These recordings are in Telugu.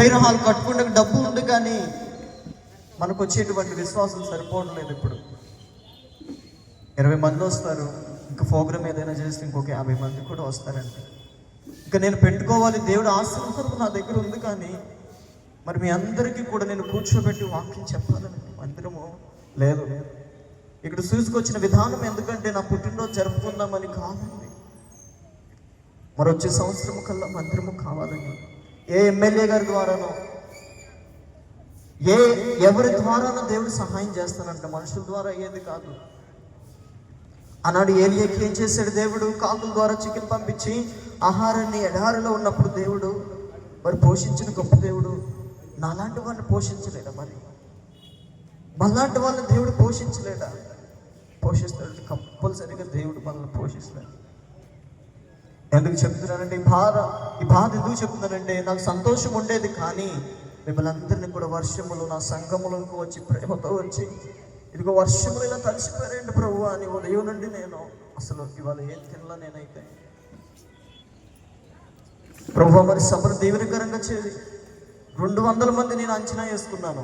ప్రేయర్ హాల్ కట్టుకుంటే డబ్బు ఉంది కానీ మనకు వచ్చేటువంటి విశ్వాసం సరిపోవడం లేదు ఇప్పుడు. ఇరవై మంది వస్తారు ఇంకా ప్రోగ్రామ్ ఏదైనా చేస్తే ఇంకొక యాభై మంది కూడా వస్తారండి. ఇంకా నేను పెట్టుకోవాలి దేవుడు ఆశీర్వాదం నా దగ్గర ఉంది కానీ మరి మీ అందరికీ కూడా నేను కూర్చోబెట్టి వాక్యం చెప్పాలని మందిరము లేదు. ఇక్కడ చూసుకొచ్చిన విధానం ఎందుకంటే నా పుట్టినరోజు జరుపుకుందామని కాదండి. మరి వచ్చే సంవత్సరం కల్లా మందిరము కావాలని ఏ ఎమ్మెల్యే గారి ద్వారానో ఏ ఎవరి ద్వారానో దేవుడు సహాయం చేస్తానంట. మనుషుల ద్వారా అయ్యేది కాదు. ఆనాడు ఏలియాకి ఏం చేశాడు దేవుడు? కాకుల ద్వారా చికెన్ పంపించి ఆహారాన్ని ఎడారిలో ఉన్నప్పుడు దేవుడు మరి పోషించిన గొప్ప దేవుడు నాలాంటి వాళ్ళని పోషించలేడా మరి? మళ్ళాంటి వాళ్ళని దేవుడు పోషించలేడా? పోషిస్తాడు. కంపల్సరిగా దేవుడు మనల్ని పోషిస్తాడు. ఎందుకు చెప్తున్నానంటే ఈ బాధ ఈ బాధ ఎందుకు చెప్తున్నానంటే నాకు సంతోషం ఉండేది కానీ మిమ్మల్ని అందరినీ కూడా వర్షములు నా సంఘములకు వచ్చి ప్రేమతో వచ్చి ఇదిగో వర్షములు ఇలా తడిసిపోయారండి ప్రభు అని ఉదయం నుండి నేను అసలు ఇవాళ ఏం తినలా నేనైతే. ప్రభు మరి సభను దీవెనకరంగా చేది రెండు వందల మంది నేను అంచనా వేసుకున్నాను.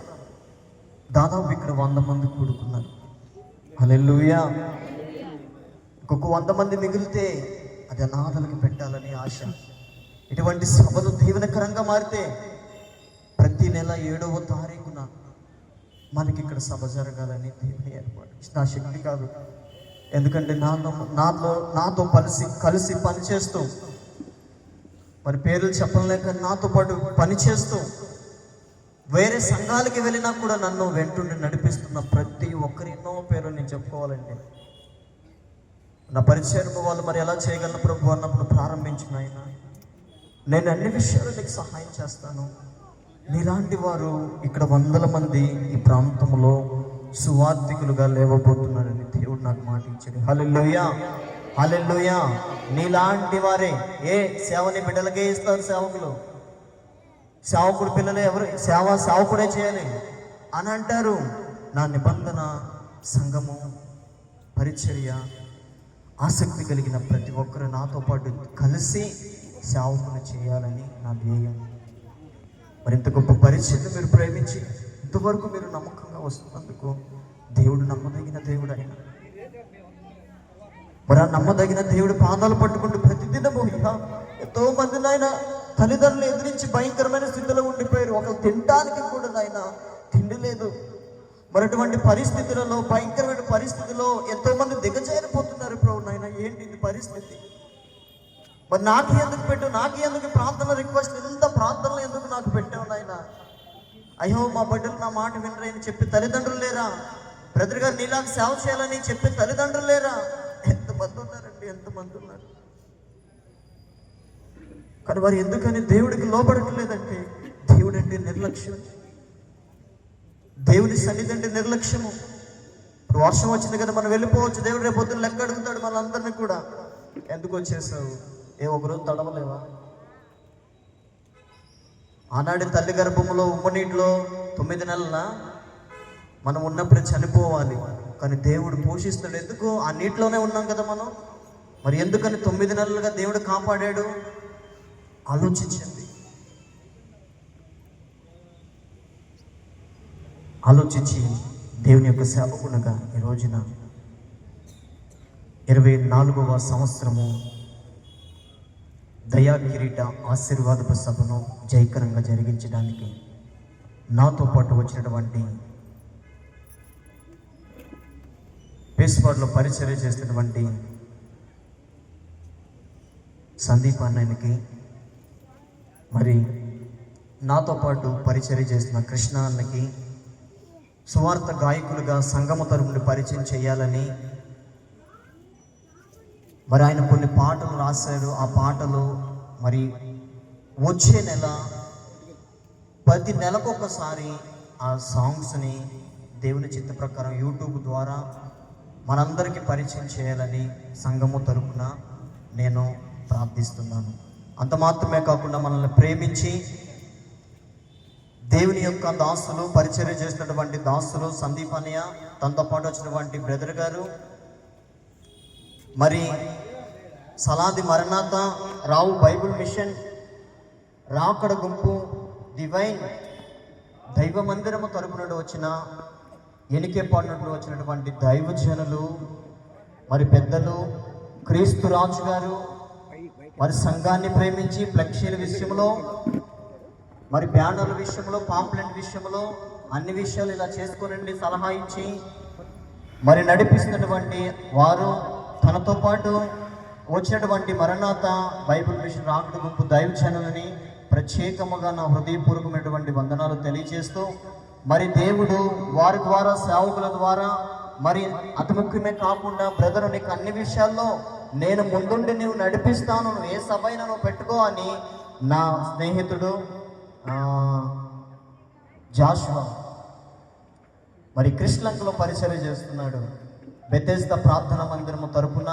దాదాపు ఇక్కడ వంద మంది కూడుకున్నాను అలెల్లుయా ఇంకొక వంద మంది మిగిలితే అది అనాథలకు పెట్టాలని ఆశ. ఇటువంటి సభలు దీవెనకరంగా మారితే ప్రతి నెల ఏడవ తారీఖున మనకి ఇక్కడ సభ జరగాలని దేవుని ఏర్పాటు నా శక్తి కాదు. ఎందుకంటే నాతో నాతో నాతో కలిసి కలిసి పనిచేస్తూ మరి పేర్లు చెప్పలేక నాతో పాటు పనిచేస్తూ వేరే సంఘాలకి వెళ్ళినా కూడా నన్ను వెంటుండి నడిపిస్తున్న ప్రతి ఒక్కరి ఎన్నో పేరు నేను చెప్పుకోవాలండి. నా పరిచయం వాళ్ళు మరి ఎలా చేయగలను ప్రభు అన్నప్పుడు ప్రారంభించిన ఆయన నేను అన్ని విషయాలు నీకు సహాయం చేస్తాను. నీలాంటి వారు ఇక్కడ వందల మంది ఈ ప్రాంతంలో సువార్థికులుగా లేవబోతున్నారని దేవుడు నాకు మాట ఇచ్చాడు హలెల్లోయా హల్లెలూయా. నీలాంటి వారే. ఏ సేవని బిడ్డలకే ఇస్తారు సేవకులు? సేవకుడు పిల్లలు ఎవరు? సేవ సేవకుడే చేయాలి అని అంటారు. నా నిబంధన సంఘము పరిచర్య ఆసక్తి కలిగిన ప్రతి ఒక్కరు నాతో పాటు కలిసి సేవకులు చేయాలని నా ధ్యేయం. మరింత గొప్ప పరిచయం మీరు ప్రేమించి ఇంతవరకు మీరు నమ్మకంగా వస్తున్నందుకు దేవుడు నమ్మదగిన దేవుడు ఆయన మరి ఆ నమ్మదగిన దేవుడు పాదాలు పట్టుకుంటూ ప్రతిదినము ఎంతో మంది నాయన తల్లిదండ్రులు ఎదిరించి భయంకరమైన స్థితిలో ఉండిపోయారు. ఒకరు తినడానికి కూడా నాయన తిండి లేదు మరటువంటి పరిస్థితులలో భయంకరమైన పరిస్థితిలో ఎంతో మంది దిగజారిపోతున్నారు ప్రభు. ఏంటి ఇది పరిస్థితి? మరి నాకు ఎందుకు పెట్టు నాకు ఎందుకు ప్రార్థన రిక్వెస్ట్ ఇంత ప్రార్థనలు ఎందుకు నాకు పెట్టావు నాయన? అయ్యో మా బిడ్డలు నా మాట వినరని చెప్పి తల్లిదండ్రులు లేరా? బ్రదర్ గారు నీలాగా సేవ చేయాలని చెప్పి తల్లిదండ్రులు లేరా? ఎంతమంది ఉన్నారండి ఎంతమంది ఉన్నారు? కానీ వారు ఎందుకని దేవుడికి లోపడట్లేదంటే దేవుడంటే నిర్లక్ష్యం. దేవుని సన్నిధి అంటే నిర్లక్ష్యము. వర్షం వచ్చింది కదా మనం వెళ్ళిపోవచ్చు. దేవుడు రేపు పొద్దున్న లెక్క అడుగుతాడు మనందరినీ కూడా. ఎందుకు వచ్చేసావు? ఏ ఒకరోజు తడవలేవా? ఆనాటి తల్లి గర్భంలో ఉమ్మ నీటిలో తొమ్మిది నెలల మనం ఉన్నప్పుడు చనిపోవాలి. కానీ దేవుడు పోషిస్తాడు ఎందుకు? ఆ నీటిలోనే ఉన్నాం కదా మనం. మరి ఎందుకని తొమ్మిది నెలలుగా దేవుడు కాపాడాడు? ఆలోచించండి. ఆలోచించి దేవుని యొక్క సేవకునగా ఈ రోజున ఇరవై నాలుగవ సంవత్సరము దయా కిరీట ఆశీర్వాదపు సభను జయకరంగా జరిగించడానికి నాతో పాటు వచ్చినటువంటి పేస్పాడ్లో పరిచర్య చేస్తున్నటువంటి సందీప్ అన్నయ్యకి మరి నాతో పాటు పరిచర్య చేస్తున్న కృష్ణ అన్నకి సువార్త గాయకులుగా సంగమ తరుముని పరిచయం చేయాలని మరి ఆయన కొన్ని పాటలు రాశాడు. ఆ పాటలు మరి వచ్చే నెల ప్రతి నెలకొకసారి ఆ సాంగ్స్ని దేవుని చిత్త ప్రకారం యూట్యూబ్ ద్వారా మనందరికీ పరిచయం చేయాలని సంఘము తరపున నేను ప్రార్థిస్తున్నాను. అంత మాత్రమే కాకుండా మనల్ని ప్రేమించి దేవుని యొక్క దాసులు పరిచర్య చేసినటువంటి దాసులు సందీప్ అన్నయ్య తనతో పాటు వచ్చినటువంటి బ్రదర్ గారు. మరి సలాది మరణాత రావు బైబిల్ మిషన్ రాకడ గుంపు డివైన్ దైవ మందిరము తరపు నుండి వచ్చిన ఎనికేపాడు నుండి వచ్చినటువంటి దైవజనులు మరి పెద్దలు క్రీస్తు రాజు గారు మరి సంఘాన్ని ప్రేమించి ఫ్లెక్సీల విషయంలో మరి బ్యానర్ల విషయంలో పాంప్లెంట్ విషయంలో అన్ని విషయాలు ఇలా చేసుకోనండి సలహా ఇచ్చి. మరి నడిపిస్తున్నటువంటి వారు తనతో పాటు వచ్చినటువంటి మరణాత బైబిల్ మిషన్ రాకుడు గుంపు దైవ ఛానల్ని ప్రత్యేకముగా నా హృదయపూర్వకమైనటువంటి వందనాలు తెలియజేస్తూ మరి దేవుడు వారి ద్వారా సేవకుల ద్వారా మరి అతి ముఖ్యమే కాకుండా బ్రదర్ నీకు అన్ని విషయాల్లో నేను ముందుండి నువ్వు నడిపిస్తాను నువ్వు ఏ సభ అయినా నువ్వు పెట్టుకో అని నా స్నేహితుడు జాషువా. మరి కృష్ణంకలో పరిచయం చేస్తున్నాడు. బెతెస్త ప్రార్థన మందిరము తరపున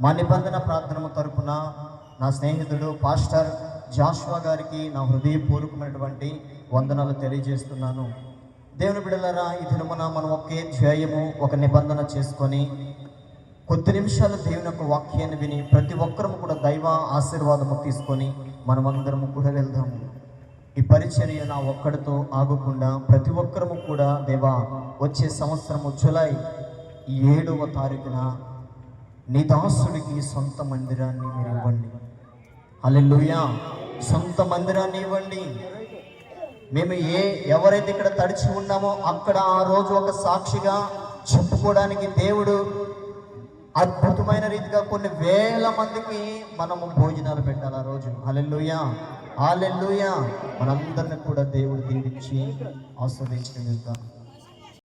మా నిబంధన ప్రార్థనము తరపున నా స్నేహితుడు పాస్టర్ జాషువా గారికి నా హృదయపూర్వకమైనటువంటి వందనాలు తెలియజేస్తున్నాను. దేవుని బిడలరా ఈ దినమున మనం ఒకే ధ్యేయము ఒక నిబంధన చేసుకొని కొద్ది నిమిషాలు దేవుని యొక్క వాక్యాన్ని విని ప్రతి ఒక్కరము కూడా దైవ ఆశీర్వాదము తీసుకొని మనమందరము కూడా వెళ్దాము. ఈ పరిచర్య నా ఒక్కడితో ఆగకుండా ప్రతి ఒక్కరము కూడా దేవా వచ్చే సంవత్సరము జులై ఏడవ తారీఖున నీ దాసుడికి సొంత మందిరాన్ని మీరు ఇవ్వండి. అల్లెలుయా సొంత మందిరాన్ని ఇవ్వండి. మేము ఏ ఎవరైతే ఇక్కడ తడిచి ఉన్నామో అక్కడ ఆ రోజు ఒక సాక్షిగా చెప్పుకోవడానికి దేవుడు అద్భుతమైన రీతిగా కొన్ని వేల మందికి మనము భోజనాలు పెట్టాలి ఆ రోజు. Alleluia hallelujah. మనందరిని కూడా దేవుడు దీవించి ఆస్వాదించిన వెళ్తాను